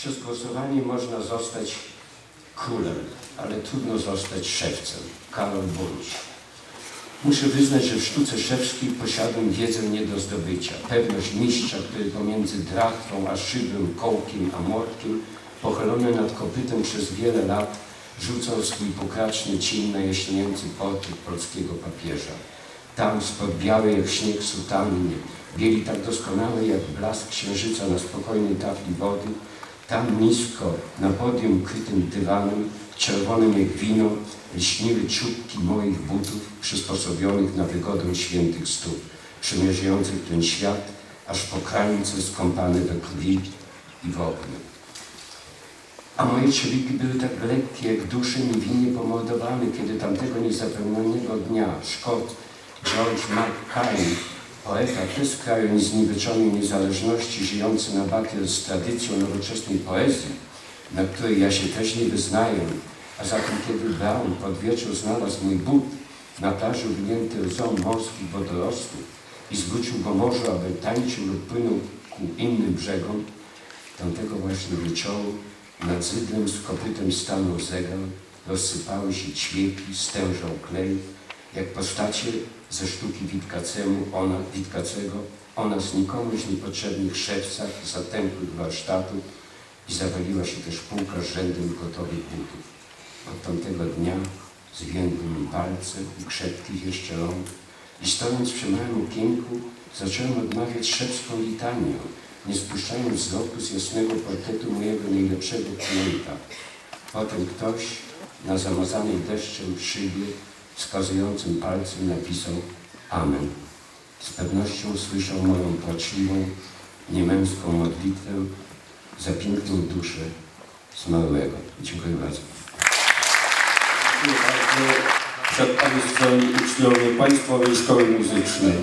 Przez głosowanie można zostać królem, ale trudno zostać szewcem. Karol Buńś. Muszę wyznać, że w sztuce szewskiej posiadam wiedzę nie do zdobycia. Pewność mistrza, który pomiędzy drachwą a szybem, kołkiem a młotkiem, pochylony nad kopytem przez wiele lat, rzucał swój pokraczny cień na jaśniejący portret polskiego papieża. Tam spod białej jak śnieg sutanny, bieli tak doskonale jak blask księżyca na spokojnej tafli wody, tam nisko, na podium krytym dywanem, czerwonym jak wino, lśniły czubki moich butów przysposobionych na wygodę świętych stóp, przemierzających ten świat, aż po krańce skąpany do krwi i w ogniu. A moje czubiki były tak lekkie, jak dusze niewinnie pomordowane, kiedy tamtego niezapewnionego dnia Szkot George McCain, poeta też z kraju niezniweczonej niezależności, żyjący na bakier z tradycją nowoczesnej poezji, na której ja się też nie wyznaję, a zatem kiedy Brown pod wieczór znalazł mój but na plaży ugnięty łzą morskich wodorostów i zwrócił go morzu, aby tańczył lub płynął ku innym brzegom, tamtego właśnie wieczoru nad zydlem z kopytem stanął zegar, rozsypały się ćwieki, stężał klej, jak postacie ze sztuki Witkacemu, ona, Witkacego, ona z nikomuś niepotrzebnych szewcach, zatępłych warsztatów i zawaliła się też półka z rzędem gotowych butów. Od tamtego dnia zwiędły mi palce i krzepkich jeszcze rąk i stojąc przy małym okienku zacząłem odmawiać szewską litanię, nie spuszczając wzroku z jasnego portretu mojego najlepszego klienta. Potem ktoś na zamazanej deszczem szybie wskazującym palcem napisał Amen. Z pewnością słyszał moją płaczliwą, niemęską modlitwę za piękną duszę zmarłego. Dziękuję bardzo. Dziękuję bardzo. Przed Państwem uczniowie Państwowej Szkoły Muzycznej.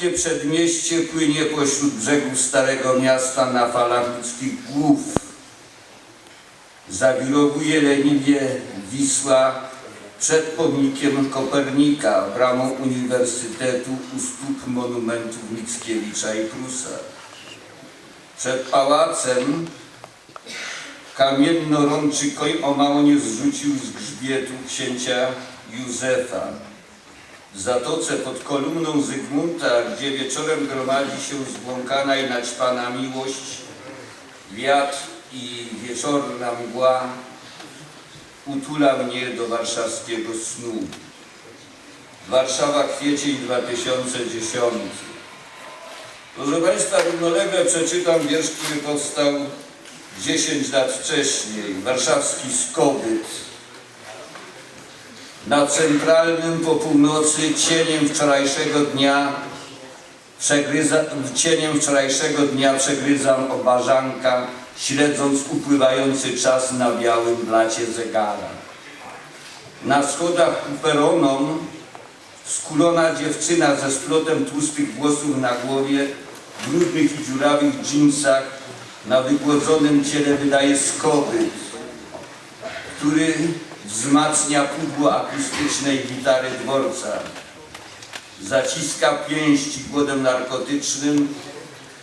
Wąskie przedmieście płynie pośród brzegów Starego Miasta na falach ludzkich głów. Zawirowuje leniwie Wisła przed pomnikiem Kopernika, bramą Uniwersytetu u stóp monumentów Mickiewicza i Prusa. Przed pałacem kamienno-rączy o mało nie zrzucił z grzbietu księcia Józefa. W zatoce pod kolumną Zygmunta, gdzie wieczorem gromadzi się zbłąkana i naćpana miłość, wiatr i wieczorna mgła utula mnie do warszawskiego snu. Warszawa, kwiecień 2010. Proszę Państwa, równolegle przeczytam wiersz, który powstał 10 lat wcześniej. Warszawski Skobyt. Na centralnym po północy cieniem wczorajszego dnia cieniem wczorajszego dnia przegryzam obażanka, śledząc upływający czas na białym blacie zegara. Na schodach ku peronom skulona dziewczyna ze splotem tłustych włosów na głowie, w brudnych i dziurawych dżinsach, na wygłodzonym ciele wydaje skobyt, który wzmacnia pudło akustycznej gitary dworca. Zaciska pięści głodem narkotycznym,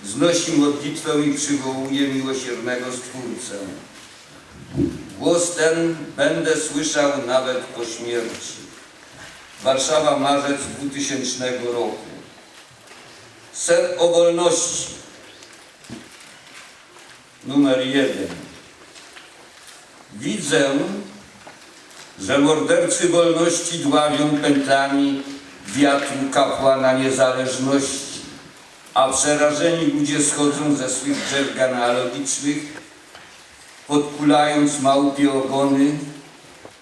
wznosi modlitwę i przywołuje miłosiernego Stwórcę. Głos ten będę słyszał nawet po śmierci. Warszawa, marzec 2000 roku. Sen o wolności. Numer jeden. Widzę, że mordercy wolności dławią pętlami wiatru kapłana niezależności, a przerażeni ludzie schodzą ze swych drzew genealogicznych, podkulając małpie ogony,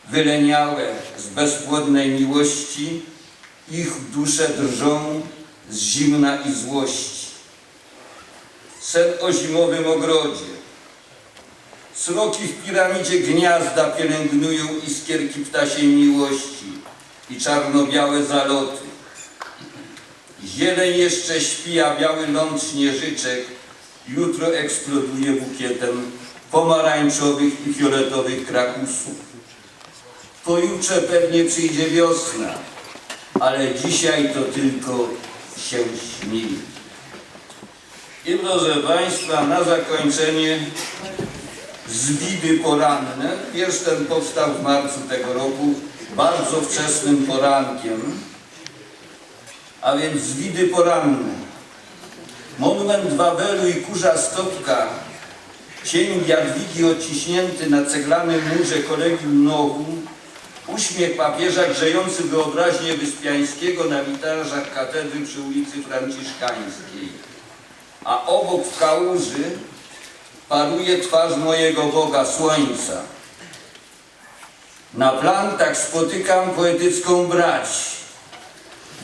wyleniałe z bezpłodnej miłości, ich dusze drżą z zimna i złości. Sen o zimowym ogrodzie. Sroki w piramidzie gniazda pielęgnują iskierki ptasiej miłości i czarno-białe zaloty. Zieleń jeszcze śpi, a biały ląd śnieżyczek jutro eksploduje bukietem pomarańczowych i fioletowych krakusów. Pojutrze pewnie przyjdzie wiosna, ale dzisiaj to tylko się śni. I proszę Państwa, na zakończenie zwidy poranne. Wiersz ten powstał w marcu tego roku, bardzo wczesnym porankiem. A więc zwidy poranne. Monument Wawelu i kurza stopka, cień Jadwigi odciśnięty na ceglanym murze kolegium Novum, uśmiech papieża grzejący wyobraźnię Wyspiańskiego na witrażach katedry przy ulicy Franciszkańskiej. A obok w kałuży paruje twarz mojego Boga Słońca. Na plantach spotykam poetycką brać.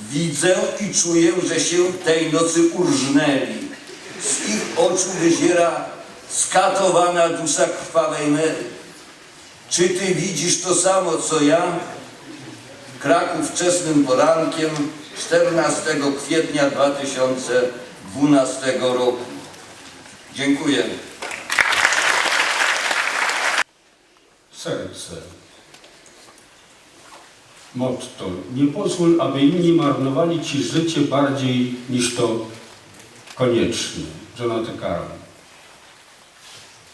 Widzę i czuję, że się tej nocy urżnęli. Z ich oczu wyziera skatowana dusza krwawej Mary. Czy ty widzisz to samo, co ja? Kraków wczesnym porankiem 14 kwietnia 2012 roku. Dziękuję. Serce. Motto. Nie pozwól, aby inni marnowali Ci życie bardziej niż to konieczne. Jonathan Carl.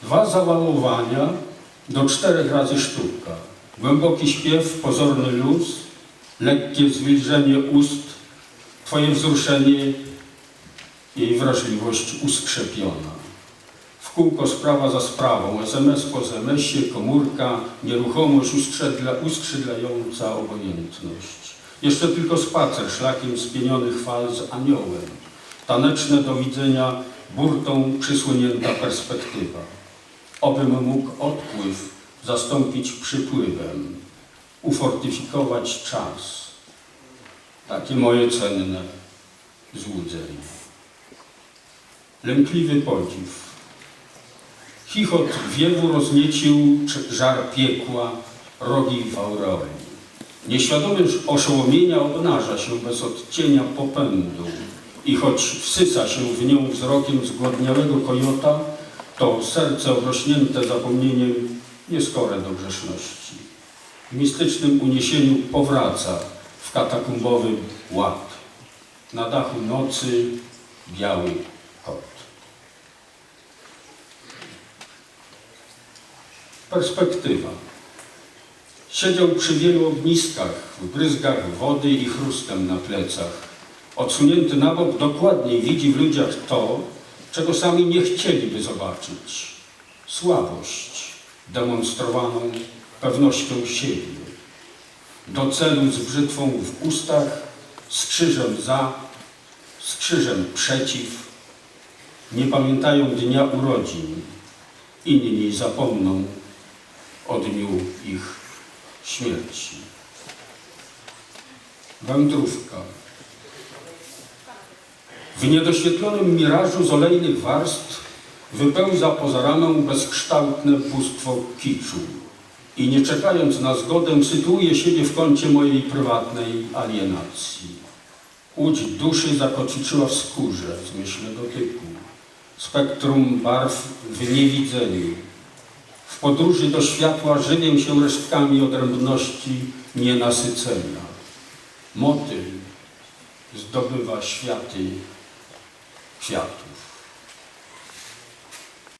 Dwa zawałowania do czterech razy sztuka. Głęboki śpiew, pozorny luz, lekkie zwilżenie ust, Twoje wzruszenie, jej wrażliwość uskrzepiona. Kółko sprawa za sprawą, SMS po SMS-ie, komórka, nieruchomość uskrzydla, uskrzydlająca obojętność. Jeszcze tylko spacer szlakiem spienionych fal z aniołem. Taneczne do widzenia, burtą przysłonięta perspektywa. Obym mógł odpływ zastąpić przypływem, ufortyfikować czas. Takie moje cenne złudzenie. Lękliwy podziw. Chichot wiewu rozniecił żar piekła, rogi w aureoli. Nieświadomy oszołomienia obnaża się bez odcienia popędu i choć wsysa się w nią wzrokiem zgłodniałego kojota, to serce obrośnięte zapomnieniem nieskore do grzeszności. W mistycznym uniesieniu powraca w katakumbowy ład. Na dachu nocy biały Perspektywa. Siedział przy wielu ogniskach, w bryzgach wody i chrustem na plecach. Odsunięty na bok dokładniej widzi w ludziach to, czego sami nie chcieliby zobaczyć. Słabość demonstrowaną pewnością siebie. Do celu z brzytwą w ustach, z krzyżem za, z krzyżem przeciw. Nie pamiętają dnia urodzin. Inni zapomną o dniu ich śmierci. Wędrówka. W niedoświetlonym mirażu z olejnych warstw wypełza poza ramę bezkształtne bóstwo kiczu i nie czekając na zgodę sytuuje siebie w kącie mojej prywatnej alienacji. Łódź duszy zakotwiczyła w skórze w zmyśle dotyku. Spektrum barw w niewidzeniu. W podróży do światła żywię się resztkami odrębności nienasycenia. Motyl zdobywa światy kwiatów.